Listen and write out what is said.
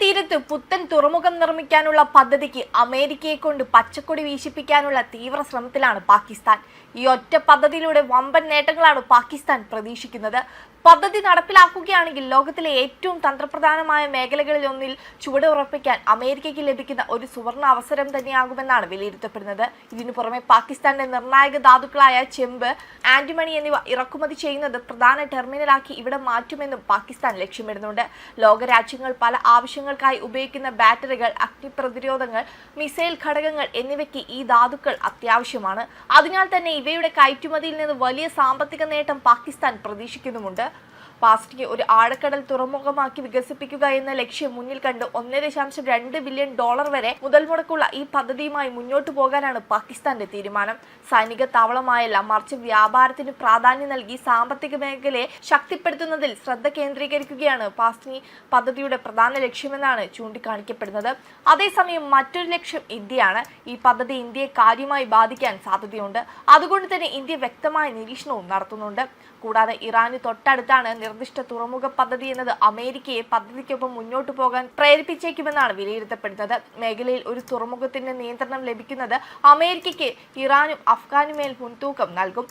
തീരത്ത് പുത്തൻ തുറമുഖം നിർമ്മിക്കാനുള്ള പദ്ധതിക്ക് അമേരിക്കയെ കൊണ്ട് പച്ചക്കൊടി വീശിപ്പിക്കാനുള്ള തീവ്ര ശ്രമത്തിലാണ് പാകിസ്ഥാൻ. ഈ ഒറ്റ പദ്ധതിയിലൂടെ വമ്പൻ നേട്ടങ്ങളാണ് പാകിസ്ഥാൻ പ്രതീക്ഷിക്കുന്നത്. പദ്ധതി നടപ്പിലാക്കുകയാണെങ്കിൽ ലോകത്തിലെ ഏറ്റവും തന്ത്രപ്രധാനമായ മേഖലകളിൽ ഒന്നിൽ ചുവട് ഉറപ്പിക്കാൻ അമേരിക്കയ്ക്ക് ലഭിക്കുന്ന ഒരു സുവർണ അവസരം തന്നെയാകുമെന്നാണ് വിലയിരുത്തപ്പെടുന്നത്. ഇതിനു പുറമെ പാകിസ്ഥാന്റെ നിർണായക ധാതുക്കളായ ചെമ്പ് ആന്റിമണി എന്നിവ ഇറക്കുമതി ചെയ്യുന്നത് പ്രധാന ടെർമിനലാക്കി ഇവിടെ മാറ്റുമെന്നും പാകിസ്ഥാൻ ലക്ഷ്യമിടുന്നുണ്ട്. ലോകരാജ്യങ്ങൾ പല ആവശ്യങ്ങൾക്കായി ഉപയോഗിക്കുന്ന ബാറ്ററികൾ അഗ്നിപ്രതിരോധങ്ങൾ മിസൈൽ ഘടകങ്ങൾ എന്നിവയ്ക്ക് ഈ ധാതുക്കൾ അത്യാവശ്യമാണ്. അതിനാൽ തന്നെ ഇവയുടെ കയറ്റുമതിയിൽ നിന്ന് വലിയ സാമ്പത്തിക നേട്ടം പാകിസ്ഥാൻ പ്രതീക്ഷിക്കുന്നുമുണ്ട്. പാസ്റ്റിക്ക് ഒരു ആഴക്കടൽ തുറമുഖമാക്കി വികസിപ്പിക്കുക എന്ന ലക്ഷ്യം മുന്നിൽ കണ്ട് ഒന്ന് ദശാംശം രണ്ട് ബില്യൺ ഡോളർ വരെ മുതൽ മുടക്കുള്ള ഈ പദ്ധതിയുമായി മുന്നോട്ടു പോകാനാണ് പാകിസ്ഥാന്റെ തീരുമാനം. സൈനിക താവളമായല്ല മറിച്ച് വ്യാപാരത്തിന് പ്രാധാന്യം നൽകി സാമ്പത്തിക മേഖലയെ ശക്തിപ്പെടുത്തുന്നതിൽ ശ്രദ്ധ കേന്ദ്രീകരിക്കുകയാണ് പാസ്റ്റിനി പദ്ധതിയുടെ പ്രധാന ലക്ഷ്യമെന്നാണ് ചൂണ്ടിക്കാണിക്കപ്പെടുന്നത്. അതേസമയം മറ്റൊരു ലക്ഷ്യം ഇന്ത്യയാണ്. ഈ പദ്ധതി ഇന്ത്യയെ കാര്യമായി ബാധിക്കാൻ സാധ്യതയുണ്ട്. അതുകൊണ്ട് തന്നെ ഇന്ത്യ വ്യക്തമായ നിരീക്ഷണവും നടത്തുന്നുണ്ട്. കൂടാതെ ഇറാന് തൊട്ടടുത്താണ് നിർദ്ദിഷ്ട തുറമുഖ പദ്ധതി എന്നത് അമേരിക്കയെ പദ്ധതിക്കൊപ്പം മുന്നോട്ടു പോകാൻ പ്രേരിപ്പിച്ചേക്കുമെന്നാണ് വിലയിരുത്തപ്പെടുന്നത്. മേഖലയിൽ ഒരു തുറമുഖത്തിന്റെ നിയന്ത്രണം ലഭിക്കുന്നത് അമേരിക്കയ്ക്ക് ഇറാനും അഫ്ഗാനുമേൽ മുൻതൂക്കം നൽകും.